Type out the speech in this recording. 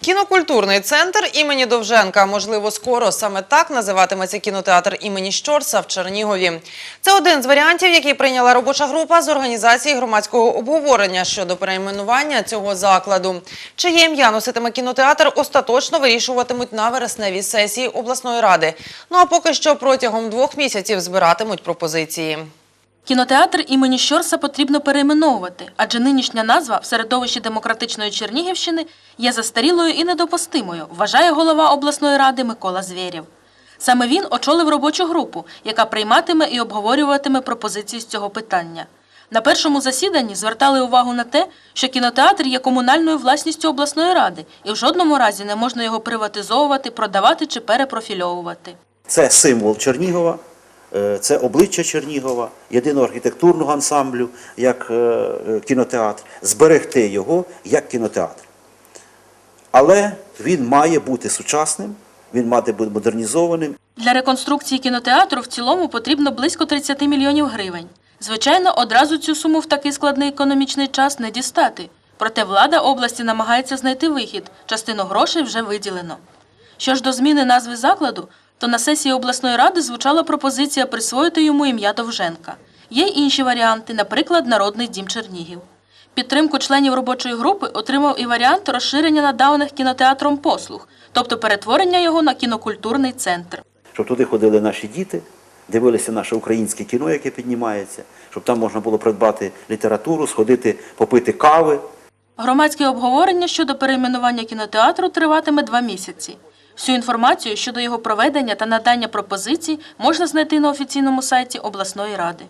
Кінокультурний центр імені Довженка. Можливо, скоро саме так називатиметься кінотеатр імені Щорса в Чернігові. Це один з варіантів, який прийняла робоча група з організації громадського обговорення щодо перейменування цього закладу. Чиє ім'я носитиме кінотеатр, остаточно вирішуватимуть на вересневій сесії обласної ради. Ну а поки що протягом двох місяців збиратимуть пропозиції. Кінотеатр імені Щорса потрібно перейменовувати, адже нинішня назва в середовищі демократичної Чернігівщини є застарілою і недопустимою, вважає голова обласної ради Микола Звєрєв. Саме він очолив робочу групу, яка прийматиме і обговорюватиме пропозиції з цього питання. На першому засіданні звертали увагу на те, що кінотеатр є комунальною власністю обласної ради, і в жодному разі не можна його приватизовувати, продавати чи перепрофільовувати. Це символ Чернігова, це обличчя Чернігова, єдиного архітектурного ансамблю як е, е, кінотеатр, зберегти його як кінотеатр. Але він має бути сучасним, він має бути модернізованим. Для реконструкції кінотеатру в цілому потрібно близько 30 мільйонів гривень. Звичайно, одразу цю суму в такий складний економічний час не дістати. Проте влада області намагається знайти вихід. Частину грошей вже виділено. Що ж до зміни назви закладу, то на сесії обласної ради звучала пропозиція присвоїти йому ім'я Довженка. Є інші варіанти, наприклад, Народний дім Чернігів. Підтримку членів робочої групи отримав і варіант розширення надаваних кінотеатром послуг, тобто перетворення його на кінокультурний центр. Щоб туди ходили наші діти, дивилися наше українське кіно, яке піднімається, щоб там можна було придбати літературу, сходити попити кави. Громадське обговорення щодо перейменування кінотеатру триватиме два місяці. Всю інформацію щодо його проведення та надання пропозицій можна знайти на офіційному сайті обласної ради.